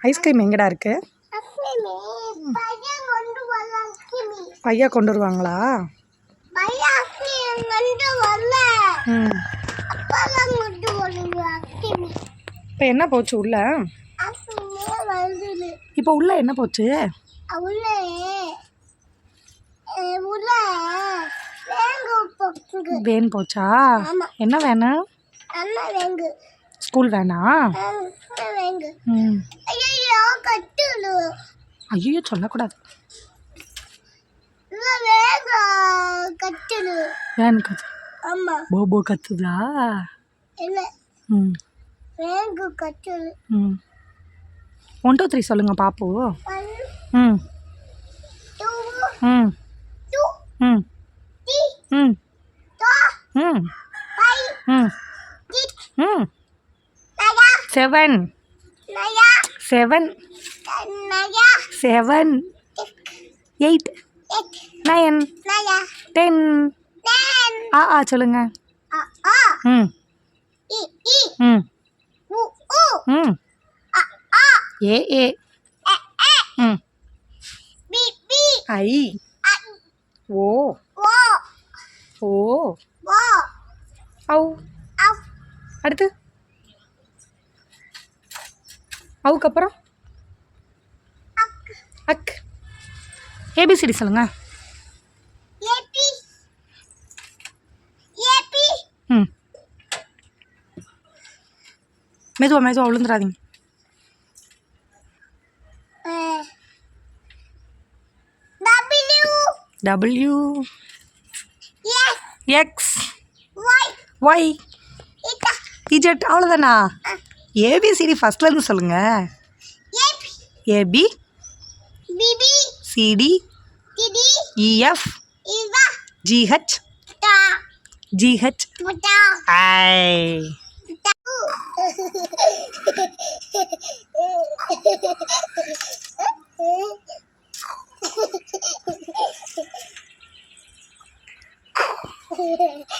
Ice cream எங்கடா இருக்கு? பையா கொண்டு வருவாங்களா? இப்போ என்ன போச்சு உள்ள? இப்போ உள்ள என்ன போச்சு? வேன் போச்சா. என்ன வேணு அண்ணா வேங்கு ஸ்கூல் வேணா? ஐயோ சொல்லக்கூடாது. வேன் கத்து. போபோ கத்துதா? இல்ல ம். வேங்கு கட்டுடு ம். ஒன் டூ த்ரீ சொல்லுங்க பாப்பு. ம். ம். ம். ம். ம். செவன். நயா. செவன். நயா. செவன். எயிட். நயன் நயா. டென். ஆ ஆ சொல்லுங்க. ம். ம். ம். ஆ ஆ. ஏ ஏ. ம். ஐ. ஓ. ஓ. ஔ. அடுத்து. அவுக்கு அப்புறம் அக் ஏபிசிடி சொல்லுங்க. ம். மெதுவா மெதுவா விழுந்துடாதீங்க டபிள்யூ எக்ஸ் ஒய் இஜெட் அவ்வளோதானா ஏபிசிடி ஃபஸ்ட்லேருந்து சொல்லுங்கள் AB. CD. EF. GH. GH. I. Yeah.